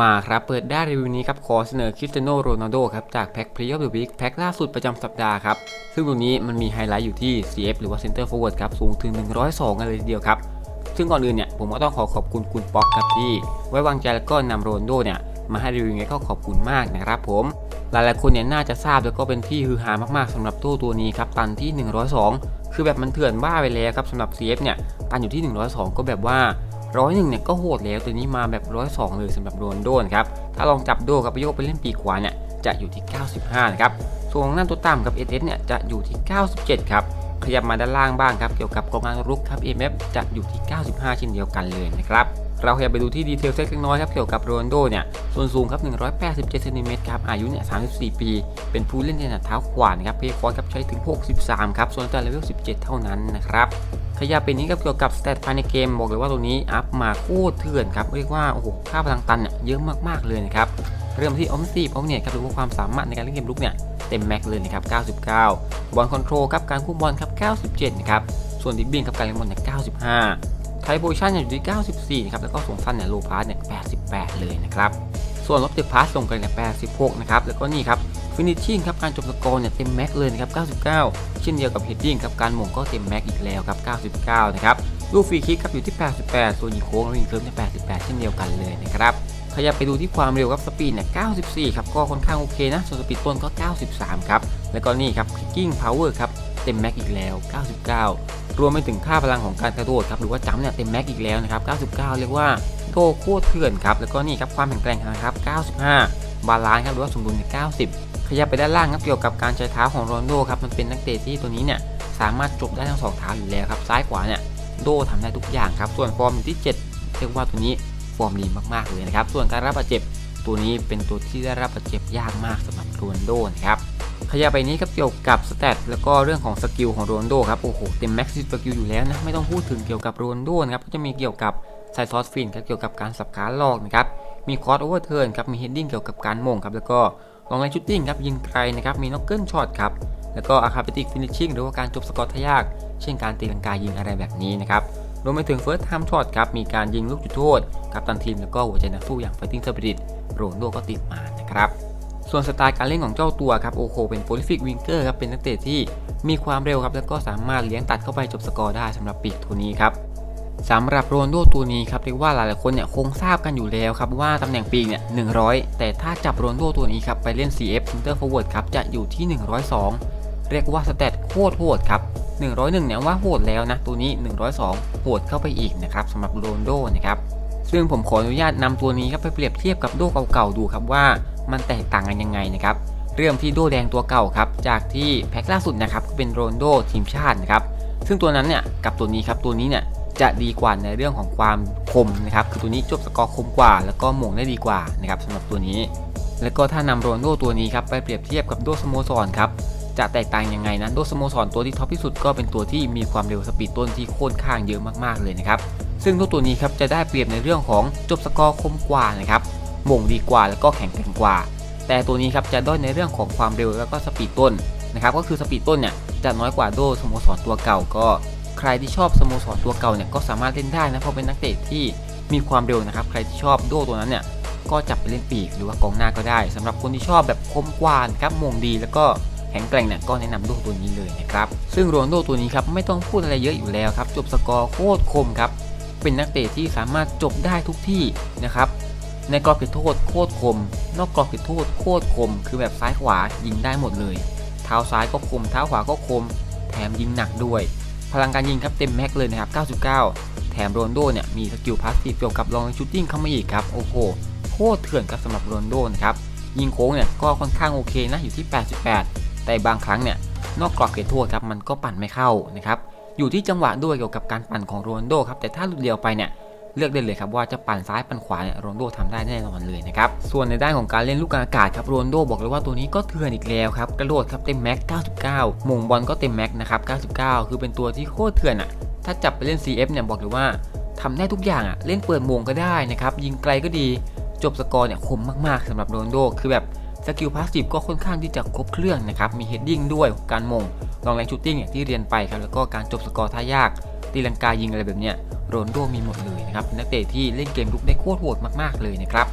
มาครับ เปิดได้รีวิวนี้ครับ ขอเสนอคริสเตียโนโรนัลโดครับ จากแพ็คพรีออฟเดอะวีคแพ็คล่าสุดประจำสัปดาห์ครับ ซึ่งตรงนี้มันมีไฮไลท์อยู่ที่ CF หรือว่า Center Forward ครับ สูงถึง 102 กันเลยทีเดียวครับ ซึ่งก่อนอื่นเนี่ย ผมก็ต้องขอขอบคุณคุณป๊อกครับที่ ไว้วางใจแล้วก็นำโรนัลโดเนี่ยมาให้รีวิวไงก็ขอบคุณมากนะครับผม หลายๆคนเนี่ยน่าจะทราบแล้วก็เป็นที่ฮือฮามากๆสำหรับตู้ตัวนี้ครับตันที่ 102 คือแบบมันเถื่อนบ้าไปแล้วครับสำหรับ CF เนี่ยตันอยู่ที่ 102 ก็แบบว่า ร้อยหนึ่งเนี่ยก็โหดแล้วตัวนี้มาแบบร้อยสองเลยสำหรับโรนโดนครับ ถ้าลองจับโดกับไปโยกไปเล่นปีกขวาเนี่ยจะอยู่ที่ 95 นะครับ ส่วนของหน้าตัวต่ำกับ SS เนี่ยจะอยู่ที่ 97 ครับ ขยับมาด้านล่างบ้างครับ เกี่ยวกับกองงานรุกครับ EMF จะอยู่ที่ 95 เช่นเดียวกันเลยนะครับเราขยับไปดูที่ดีเทลเล็กน้อยครับเกี่ยวกับโรนโดเนี่ยส่วนสูงครับ 187เซนติเมตรครับอายุเนี่ย 34 ปี เป็นผู้เล่นในถนัดเท้าขวานะครับเพย์ฟอร์ครับใช้ถึง 63 ครับ ส่วนแต่เลเวล 17 เท่านั้นนะครับ ขยับไปนี้กับเกี่ยวกับสเตตภายในเกมบอกเลยว่าตัวนี้อัพมาโคตรเถื่อนครับเรียกว่าโอ้โหค่าพลังตันเนี่ยเยอะมากๆเลยนะครับเริ่มที่ออมซีพอมเนี่ยครับหรือว่าความสามารถในการเล่นเกมลุกเนี่ยเต็มแม็กเลยนะครับ 99 บอลคอนโทรลครับการคุมบอลครับ 97 นะครับ ส่วนดิบบิ้งครับการเล่นบอลเนี่ย 95 ไทโพชั่นอยู่ที่ 94 นะครับ แล้วก็ส่งสั้นเนี่ยโลพาสเนี่ย 88 เลยนะครับ ส่วนลบเจ็บพาสส่งกันเนี่ย 86 นะครับ แล้วก็นี่ครับ ฟินิชชิ่งครับการจบสกอร์เนี่ยเต็มแม็กเลยนะครับ99 เช่นเดียวกับเฮดดิ้งครับการหม่งก็เต็มแม็กอีกแล้วครับ99 นะครับลูกฟรีคิกครับอยู่ที่ 88 ส่วนยิงโค้งและยิงเคิร์ฟเนี่ย88 เช่นเดียวกันเลยนะครับขยับไปดูที่ความเร็วครับสปีดเนี่ย94 ครับก็ค่อนข้างโอเคนะ ส่วนสปีดต้นก็ 93 ครับ แล้วก็นี่ครับคิกกิ้งพาวเวอร์ครับเต็มแม็กอีกแล้ว 99 รวมไปถึงค่าพลังของการกระโดดครับหรือว่าจัมเนี่ยเต็มแม็กอีกแล้วนะครับ 99 เรียกว่าโตโคตรเถื่อนครับแล้วก็นี่ครับความแข็งแกร่งนะครับ 95 บาลานซ์ครับหรือว่าสมดุลใน90 ขยับไปด้านล่างครับเกี่ยวกับการใช้เท้าของโรนโดครับมันเป็นนักเตะที่ตัวนี้เนี่ยสามารถจบได้ทั้งสองเท้าอยู่แล้วครับซ้ายขวาเนี่ยโดทำได้ทุกอย่างครับส่วนฟอร์มที่ 7 เรียกว่าตัวนี้ฟอร์มดีมากๆเลยนะครับส่วนการรับบาดเจ็บตัวนี้เป็นตัวที่ได้รับบาดเจ็บยากมากสำหรับโรนโดนะครับขยับไปนี้ครับเกี่ยวกับสเตตแล้วก็เรื่องของสกิลของโรนโดครับโอ้โหเต็มแม็กซ์สกิลอยู่แล้วนะไม่ต้องพูดถึงเกี่ยวกับโรนโดนะครับก็จะมีเกี่ยวกับไซซอสฟินครับเกี่ยวกับการสับขาหลอกนะครับมีคอร์สโอเวอร์เทิร์นครับมีเฮดดิ้งเกี่ยวกับการมงครับแล้วก็ ลองไลน์ชุดติ้งครับยิงไกลนะครับมีน็อกเกิลช็อตครับแล้วก็อาคาเปติกฟินิชชิ่งหรือว่าการจบสกอร์ทยาก เช่นการตีลังกายิงอะไรแบบนี้นะครับรวมไปถึงเฟิร์สไทม์ช็อตครับมีการยิงลูกจุดโทษกับตันทีมแล้วก็หัวใจนักสู้อย่างไฟติ้งสปิริตโรนโดก็ติดมานะครับส่วนสไตล์การเล่นของเจ้าตัวครับโอโคเป็นโพลิฟิกวิงเกอร์ครับเป็นนักเตะที่มีความเร็วครับแล้วก็สามารถเลี้ยงตัดเข้าไปจบสกอร์ได้สำหรับปีกตัวนี้ครับ สำหรับโรนโดตัวนี้ครับเรียกว่าหลายๆคนเนี่ยคงทราบกันอยู่แล้วครับว่าตำแหน่งปีกเนี่ย100 แต่ถ้าจับโรนโดตัวนี้ครับไปเล่น CF Center Forward ครับจะอยู่ที่ 102 เรียกว่าสเตตโคตรโหดครับ 101 เนี่ยว่าโหดแล้วนะตัวนี้ 102 โหดเข้าไปอีกนะครับสำหรับโรนโดนะครับซึ่งผมขออนุญาตนำตัวนี้ครับไปเปรียบเทียบกับโดเก่าๆดูครับว่ามันแตกต่างกันยังไงนะครับเริ่มที่โดแดงตัวเก่าครับจากที่แพ็คล่าสุดนะครับก็เป็นโรนโดทีมชาตินะครับซึ่งตัวนั้นเนี่ยกับตัวนี้ครับตัวนี้เนี่ย จะดีกว่าในเรื่องของความคมนะครับคือตัวนี้จบสกอร์คมกว่า แล้วก็หม่งได้ดีกว่านะครับสำหรับตัวนี้ แล้วก็ถ้านำโรนลโดตัวนี้ครับไปเปรียบเทียบกับโดสโมสรครับจะแตกต่างยังไงนะโดสโมสรตัวที่ท็อปที่สุดก็เป็นตัวที่มีความเร็วสปีดต้นที่โค่อนข้างเยอะมากๆเลยนะครับซึ่งตัวตัวนี้ครับจะได้เปรียบในเรื่องของจบสกอร์คมกว่านะครับหม่งดีกว่าแล้วก็แข็งแกร่งกว่า แต่ตัวนี้ครับจะด้อยในเรื่องของความเร็วแล้วก็สปีดต้นนะครับก็คือสปีดต้นเนี่ยจะน้อยกว่าโดสโมสรตัวเก่าก็ ใครที่ชอบสโมสรตัวเก่าเนี่ยก็สามารถเล่นได้นะเพราะเป็นนักเตะที่มีความเร็วนะครับ ใครที่ชอบโดตัวนั้นเนี่ยก็จับไปเล่นปีกหรือว่ากองหน้าก็ได้สำหรับคนที่ชอบแบบคมกวานครับมงดีแล้วก็แข็งแกร่งเนี่ยก็แนะนำโดตัวนี้เลยนะครับซึ่งโรนโดตัวนี้ครับไม่ต้องพูดอะไรเยอะอยู่แล้วครับจบสกอร์โคตรคมครับเป็นนักเตะที่สามารถจบได้ทุกที่นะครับในกรอบเขตโทษโคตรคม นอกกรอบเขตโทษโคตรคม คือแบบซ้ายขวายิงได้หมดเลย เท้าซ้ายก็คม เท้าขวาก็คม แถมยิงหนักด้วย พลังการยิงครับเต็มแม็กเลยนะครับ 99 แถมโรนโดเนี่ยมีสกิลพาสซีฟเกี่ยวกับลองชูตติ้งเข้ามาอีกครับ โอ้โหโคตรเถื่อนครับสำหรับโรนโดนะครับ ยิงโค้งเนี่ยก็ค่อนข้างโอเคนะอยู่ที่ 88 แต่บางครั้งเนี่ยนอกกรอบเขตโทษครับมันก็ปั่นไม่เข้านะครับ อยู่ที่จังหวะด้วยเกี่ยวกับการปั่นของโรนโดครับแต่ถ้าหลุดเดียวไปเนี่ย เลือกได้เลยครับว่าจะปั่นซ้ายปั่นขวาเนี่ยโรนโดทำได้แน่นอนเลยนะครับส่วนในด้านของการเล่นลูกกลางอากาศครับโรนโดบอกเลยว่าตัวนี้ก็เถื่อนอีกแล้วครับกระโดดครับเต็มแม็ก 99มงบอลก็เต็มแม็กนะครับ 99 คือเป็นตัวที่โคตรเถื่อนอะถ้าจับไปเล่น CF เนี่ยบอกเลยว่าทำได้ทุกอย่างอะเล่นเปิดมงก็ได้นะครับยิงไกลก็ดีจบสกอร์เนี่ยคมมากๆสำหรับโรนโดคือแบบสกิลพาสซีฟก็ค่อนข้างที่จะครบเครื่องนะครับ มีเฮดดิ้งด้วย การมง ลองแรงชูตติ้งอย่างที่เรียนไปครับ แล้วก็การจบสกอร์ท่ายาก ตีลังกายิงอะไรแบบเนี้ย โรนโดมีหมดเลยนะครับนักเตะที่เล่นเกมลุกได้โคตรโหดมากๆเลยนะครับ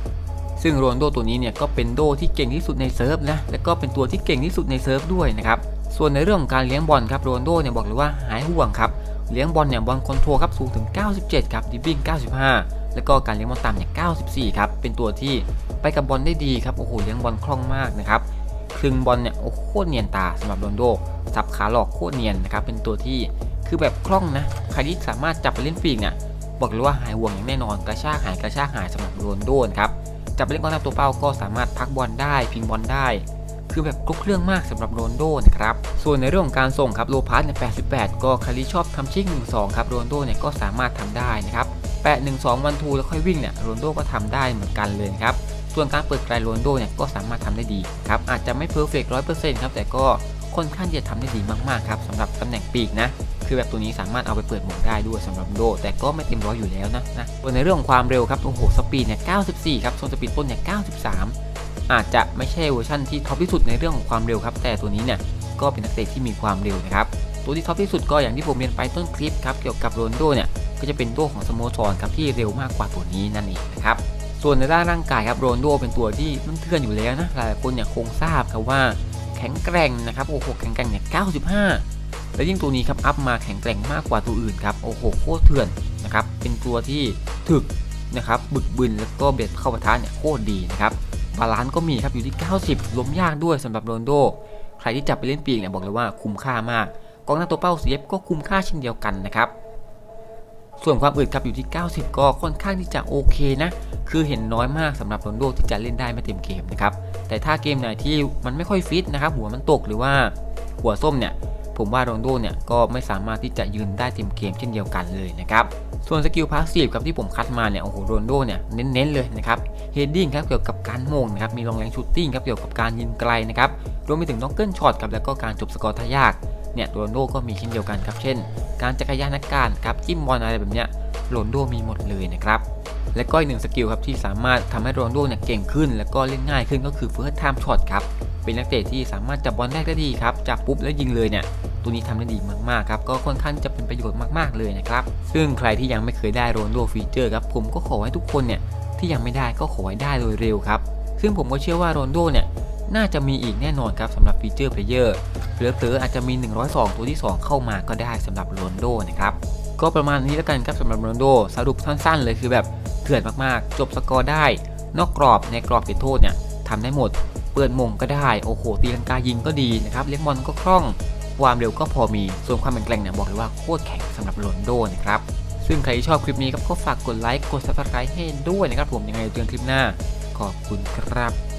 ซึ่งโรนโดตัวนี้เนี่ยก็เป็นโดที่เก่งที่สุดในเซิร์ฟนะและก็เป็นตัวที่เก่งที่สุดในเซิร์ฟด้วยนะครับส่วนในเรื่องของการเลี้ยงบอลครับโรนโดเนี่ยบอกเลยว่าหายห่วงครับเลี้ยงบอลเนี่ยบอลคอนโทรลครับสูงถึง 97 ครับดิบบิ้ง 95 แล้วก็การเลี้ยงบอลต่ำเนี่ย 94 ครับ เป็นตัวที่ไปกับบอลได้ดีครับโอ้โหเลี้ยงบอลคล่องมากนะครับคลึงบอลเนี่ยโอ้โคตรเนียนตาสำหรับโรนโดสับขาหลอกโคตรเนียนนะครับเป็นตัวที่ คือแบบคล่องนะ ใครที่สามารถจับไปเล่นปีกเนี่ยบอกเลยว่าหายห่วงอย่างแน่นอนกระชากหายกระชากหายสำหรับโรนโดนครับจับไปเล่นกองหน้าตัวเป้าก็สามารถพักบอลได้พิงบอลได้คือแบบครบเครื่องมากสำหรับโรนโดนะครับ ส่วนในเรื่องของการส่งครับโลพาสเนี่ย88 ก็ใครที่ชอบทำชิ่ง1-2ครับโรนโดเนี่ยก็สามารถทำได้นะครับ8-1-2วันทูแล้วค่อยวิ่งเนี่ยโรนโดก็ทำได้เหมือนกันเลยครับ ส่วนการเปิดไกลโรนโดเนี่ยก็สามารถทำได้ดีครับอาจจะไม่เพอร์เฟกต์ร้อยเปอร์เซ็นต์ครับแต่ก็ค่อนข้างจะทำได้ดีมากๆครับสำหรับตำแหน่งปีกนะ คือแบบตัวนี้สามารถเอาไปเปิดหมวกได้ด้วยสำหรับโด แต่ก็ไม่เต็มร้อยอยู่แล้วนะนะส่วนในเรื่องของความเร็วครับโอ้โหสปีดเนี่ย94 ครับส่วนสปีดต้นเนี่ย93 อาจจะไม่ใช่เวอร์ชันที่ท็อปที่สุดในเรื่องของความเร็วครับแต่ตัวนี้เนี่ยก็เป็นนักเตะที่มีความเร็วนะครับตัวที่ท็อปที่สุดก็อย่างที่ผมเรียนไปต้นคลิปครับเกี่ยวกับโรนโดเนี่ยก็จะเป็นตัวของสโมสรครับที่เร็วมากกว่าตัวนี้นั่นเองนะครับส่วนในด้านร่างกายครับโรนโดเป็นตัวที่มันเทือนอยู่แล้วนะหลายคนเนี่ยคงทราบครับว่าแข็งแกร่งนะครับโอ้โหแข็งแกร่งเนี่ย95 แล้วยิ่งตัวนี้ครับอัพมาแข็งแกร่งมากกว่าตัวอื่นครับโอ้โหโคตรเถื่อนนะครับเป็นตัวที่ถึกนะครับบึกบึนแล้วก็เบียดเข้าปะทะเนี่ยโคตรดีนะครับบาลานซ์ก็มีครับอยู่ที่ 90 ล้มยากด้วยสำหรับโรนโด ใครที่จับไปเล่นปีกเนี่ยบอกเลยว่าคุ้มค่ามากกองหน้าตัวเป้าเซฟก็คุ้มค่าเช่นเดียวกันนะครับส่วนความอึดครับอยู่ที่ 90 ก็ค่อนข้างที่จะโอเคนะ คือเห็นน้อยมากสำหรับโรนโดที่จะเล่นได้ไม่เต็มเกมนะครับ แต่ถ้าเกมไหนที่มันไม่ค่อยฟิตนะครับ หัวมันตกหรือว่าหัวส้มเนี่ย ผมว่าโรนโดเนี่ยก็ไม่สามารถที่จะยืนได้เต็มเกมเช่นเดียวกันเลยนะครับส่วนสกิลพาสซีฟครับที่ผมคัดมาเนี่ยโอ้โหโรนโดเนี่ยเน้นๆเลยนะครับเฮดดิ้งครับเกี่ยวกับการโมงนะครับมีลองแรงชูตติ้งครับเกี่ยวกับการยิงไกลนะครับรวมไปถึงน็อกเกิลช็อตครับแล้วก็การจบสกอร์ทายากเนี่ยโรนโดก็มีเช่นเดียวกันครับเช่น การจักรยานนักการครับจิ้มบอลอะไรแบบเนี้ยโรนโดมีหมดเลยนะครับ และก็อีกหนึ่งสกิลครับที่สามารถทำให้โรนโดเนี่ยเก่งขึ้น แล้วก็เล่นง่ายขึ้นก็คือ first time shot ครับเป็นนักเตะที่สามารถจับบอลแรกได้ดีครับจับปุ๊บแล้วยิงเลยเนี่ยตัวนี้ทำได้ดีมากๆครับก็ค่อนข้างจะเป็นประโยชน์มากๆเลยนะครับซึ่งใครที่ยังไม่เคยได้โรนโดฟีเจอร์ครับผมก็ขอให้ทุกคนเนี่ยที่ยังไม่ได้ก็ขอให้ได้โดยเร็วครับซึ่งผมก็เชื่อว่าโรนโดเนี่ยน่าจะมีอีกแน่นอนครับสำหรับฟีเจอร์เพลเยอร์เผลอๆอาจจะมี 102 ตัวที่ 2 เข้ามาก็ได้สำหรับโรนโดนะครับ ก็ประมาณนี้แล้วกันครับสำหรับโรนโด สรุปสั้นๆ เลยคือแบบเถื่อนมากๆ จบสกอร์ได้ นอกกรอบในกรอบเขตโทษเนี่ยทำได้หมด เปิดมงก็ได้ โอ้โหตีลังกายิงก็ดีนะครับเลี้ยงบอลก็คล่องความเร็วก็พอมี ส่วนความแข็งแกร่งเนี่ยบอกเลยว่าโคตรแข็งสำหรับโรนโดนะครับซึ่งใครที่ชอบคลิปนี้ครับก็ฝากกดไลค์กด subscribe ให้ด้วยนะครับผมยังไงเจอกันคลิปหน้าขอบคุณครับ